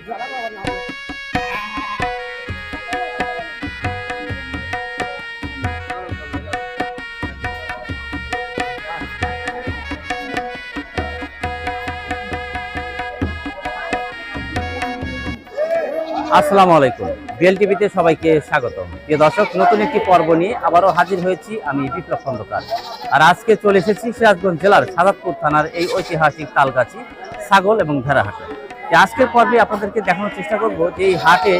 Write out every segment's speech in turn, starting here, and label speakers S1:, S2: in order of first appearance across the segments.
S1: আসসালামু আলাইকুম। বিএল টিভিতে সবাইকে স্বাগত প্রিয় দর্শক, নতুন একটি পর্ব নিয়ে আবারও হাজির হয়েছি আমি বিপ্লব খন্দকার। আর আজকে চলে এসেছি সিরাজগঞ্জ জেলার সাদাতপুর থানার এই ঐতিহাসিক তালগাছি, ছাগল এবং ভেড়া হাটে তো আজকের পর্বে আপনাদেরকে দেখানোর চেষ্টা করব যে এই হাটে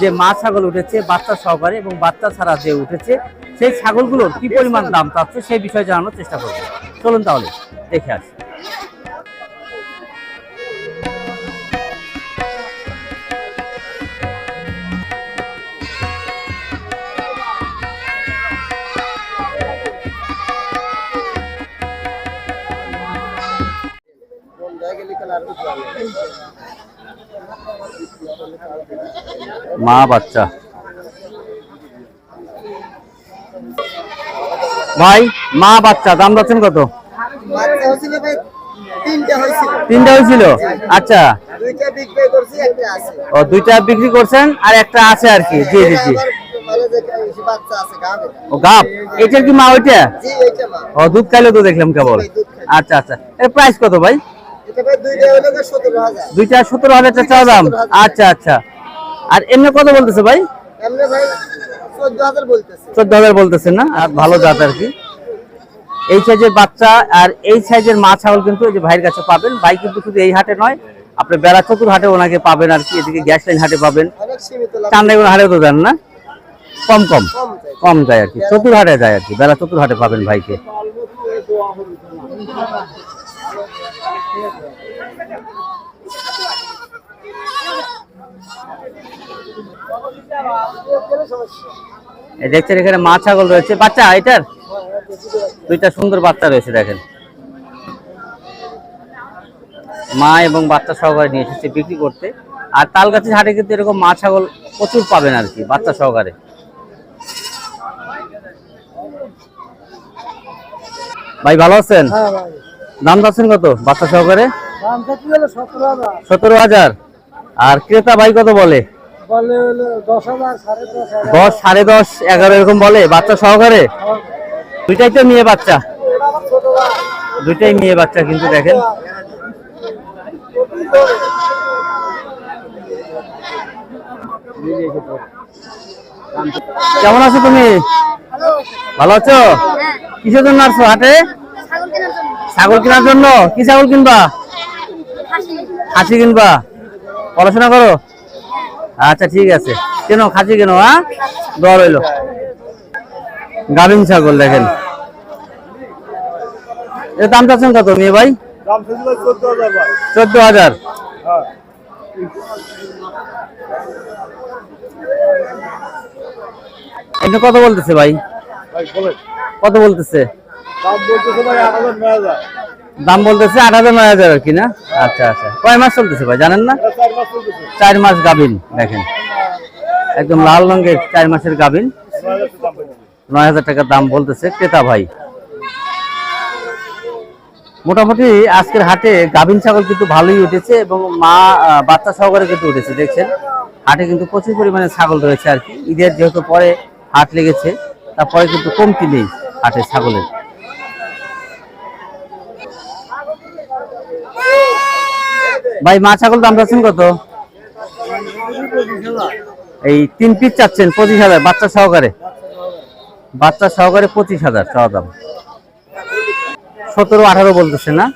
S1: যে মা ছাগল উঠেছে, বাচ্চা সহকারে এবং বাচ্চা ছাড়া যে উঠেছে, সেই ছাগলগুলোর কি পরিমাণ দাম চাচ্ছে সেই বিষয়ে জানানোর চেষ্টা করব। চলুন তাহলে, দেখে আসি। মা বাচ্চা। ভাই মা বাচ্চা দাম যাচ্ছেন কত?
S2: তিনটা হয়েছিল।
S1: আচ্ছা। ও দুইটা বিক্রি করছেন আর একটা আছে আর কি। জি জি জি। ও গাপ এটার কি মা ওইটা? ও দুধ খাইলে তো দেখলাম কেবল। আচ্ছা আচ্ছা। এর প্রাইস কত ভাই?
S2: দুইটা হাজার।
S1: দুইটা সতেরো হাজার টাকা চাওয়া দাম আচ্ছা আচ্ছা। আর এমনি কত বলতেছে ভাই?
S2: চোদ্দ হাজার বলতেছে।
S1: না? আর ভালো জাত আর কি। এই সাইজের বাচ্চা আর এই সাইজের মা ছাগল কিন্তু এই যে ভাইয়ের কাছে পাবেন। ভাই কিন্তু শুধু এই হাটে নয় আপনি বেড়া চতুর হাটে ওনাকে পাবেন আর কি। এদিকে গ্যাস লাইন হাটে পাবেন। চান্দাইগুলো হাটেও তো যান না? কম কম।
S2: কম
S1: কম যায় আর কি। চতুর হাটে যায় আর কি। বেলা চতুর হাটে পাবেন ভাইকে। দেখছেন এখানে মা ছাগল রয়েছে। বাচ্চা এটার? দুইটা সুন্দর বাচ্চা রয়েছে দেখেন। মা এবং বাচ্চা সহকারে নিয়ে এসেছে বিক্রি করতে। আর তালগাছির হাটে কিন্তু এরকম মা ছাগল প্রচুর পাবেন আর কি বাচ্চা সহকারে। ভাই ভালো আছেন?
S2: হ্যাঁ
S1: দাম চাচ্ছেন কত বাচ্চা সহকারে?
S2: সতেরো হাজার।
S1: আর ক্রেতা ভাই কত বলে?
S2: দশ সাড়ে দশ
S1: এগারো এরকম বলে বাচ্চা সহকারে? দুইটাই তো মেয়ে বাচ্চা। দুইটাই মেয়ে বাচ্চা কিন্তু দেখেন। কেমন আছো তুমি? ভালো আছো? কিসের জন্য আসছো হাটে?
S3: ছাগল কেনার জন্য।
S1: ছাগল কেনার জন্য কি ছাগল কিনবা?
S3: খাসি
S1: কিনবা। পড়াশোনা করো? আচ্ছা ঠিক আছে। কেন খাসি কেন হ্যাঁ? দর হইল গাভিন ছাগল দেখেন। এর দাম চাচ্ছেন কত মেয়ে ভাই?
S2: চোদ্দ হাজার
S1: হাজার। এটা কত বলতেছে ভাই?
S2: ভাই
S1: কত বলতেছে?
S2: দাম বলতেছে ভাই
S1: দাম বলতেছে আট হাজার নয় হাজার আর কি না? আচ্ছা আচ্ছা। কয় মাস চলতেছে ভাই জানেন না?
S2: চার মাস
S1: গাভিন দেখেন। একদম লাল রঙের চার মাসের গাভিন।
S2: নয় হাজার দাম বলতেছে
S1: নয় হাজার টাকা দাম বলতেছে ক্রেতা ভাই। মোটামুটি আজকের হাটে গাভিন ছাগল কিন্তু ভালোই উঠেছে এবং মা বাচ্চা সহকারে কিন্তু উঠেছে দেখছেন? হাটে কিন্তু প্রচুর পরিমাণে ছাগল রয়েছে আর কি। ঈদের যেহেতু পরে হাট লেগেছে তারপরে কিন্তু কমতি নেই হাটে ছাগলের। ভাই মা ছাগল দাম চাচ্ছেন কত? এই তিন পিস চাচ্ছেন পঁচিশ হাজার বাচ্চা সহকারে। বাচ্চা সহকারে পঁচিশ হাজার চাওয়া দাম। সতেরো আঠারো বলতেছে না?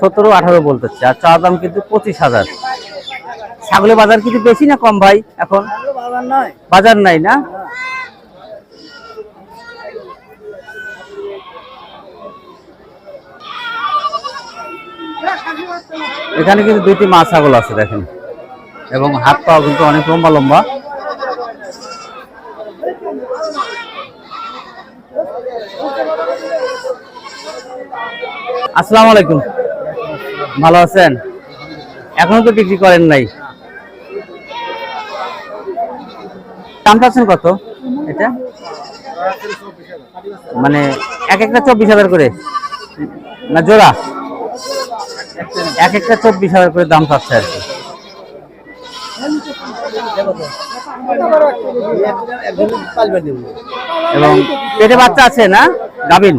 S1: সতেরো আঠারো বলতেছে আর চাওয়া দাম কিন্তু পঁচিশ হাজার। ছাগলের বাজার কিন্তু বেশি না কম ভাই এখন?
S2: বাজার
S1: বাজার নাই না? এখানে কিন্তু দুইটি মা ছাগল আছে, দেখেন। এবং হাত পাওয়া কিন্তু অনেক লম্বা লম্বা। আসসালামু আলাইকুম। ভালো আছেন? এখনও তো বিক্রি করেন নাই। দাম পাচ্ছেন কত এটা? মানে এক একটা চব্বিশ হাজার করে? না জোড়া? এক একটা চব্বিশ হাজার করে দাম পাচ্ছে আর কি। এবং পেটে বাচ্চা আছে না? গাভিন?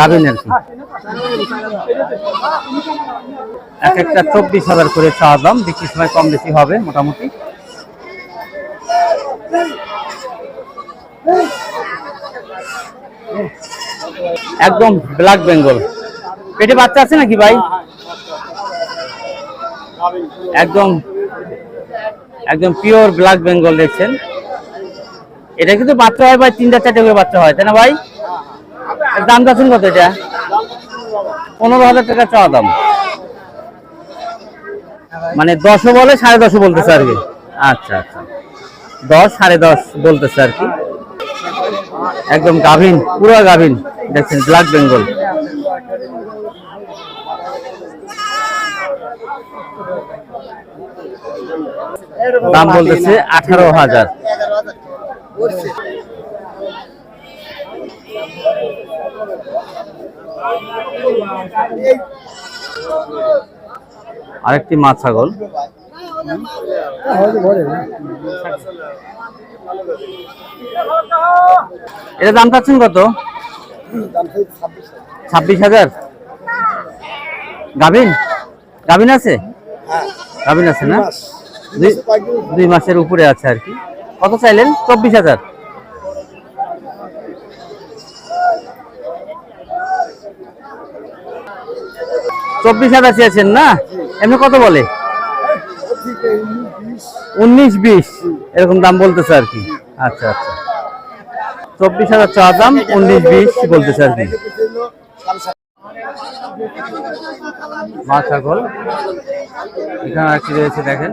S1: গাভিন আর কি। এক একটা চব্বিশ হাজার করে চাওয়া দাম, বিক্রির সময় কম বেশি হবে মোটামুটি। একদম ব্ল্যাক বেঙ্গল। পেটে বাচ্চা আছে নাকি ভাই? একদম একদম পিওর ব্ল্যাক বেঙ্গল দেখছেন। এটা কিন্তু বাচ্চা হয় ভাই, তিনটা চারটে করে বাচ্চা হয়, তাই না ভাই? দাম যাচ্ছেন কত এটা? পনেরো হাজার টাকা চাওয়া দাম। মানে দশও বলে, সাড়ে দশও বলতেছে আর কি। আচ্ছা আচ্ছা। দশ, সাড়ে দশ বলতেছে আর কি। একদম গাভিন, পুরো গাভিন, দেখছেন ব্ল্যাক বেঙ্গল দাম বলতেছে আঠারো হাজার। আরেকটি মা ছাগল। এটা দাম পাচ্ছেন কত? ছাব্বিশ হাজার? গাভিন? গাভিন আছে? গাভিন আছে না? দুই- দুই মাসের উপরে আছে আর কি। কত চাইলেন? চব্বিশ হাজার। চব্বিশ হাজার চেয়েছেন না? এমনি কত বলে? উনিশ বিশ। এরকম দাম বলতেছে আর কি। আচ্ছা আচ্ছা। চব্বিশ হাজার চা দাম উনিশ বিশ বলতেছে আর কি। মা ছাগল। এখানে আছে রয়েছে দেখেন?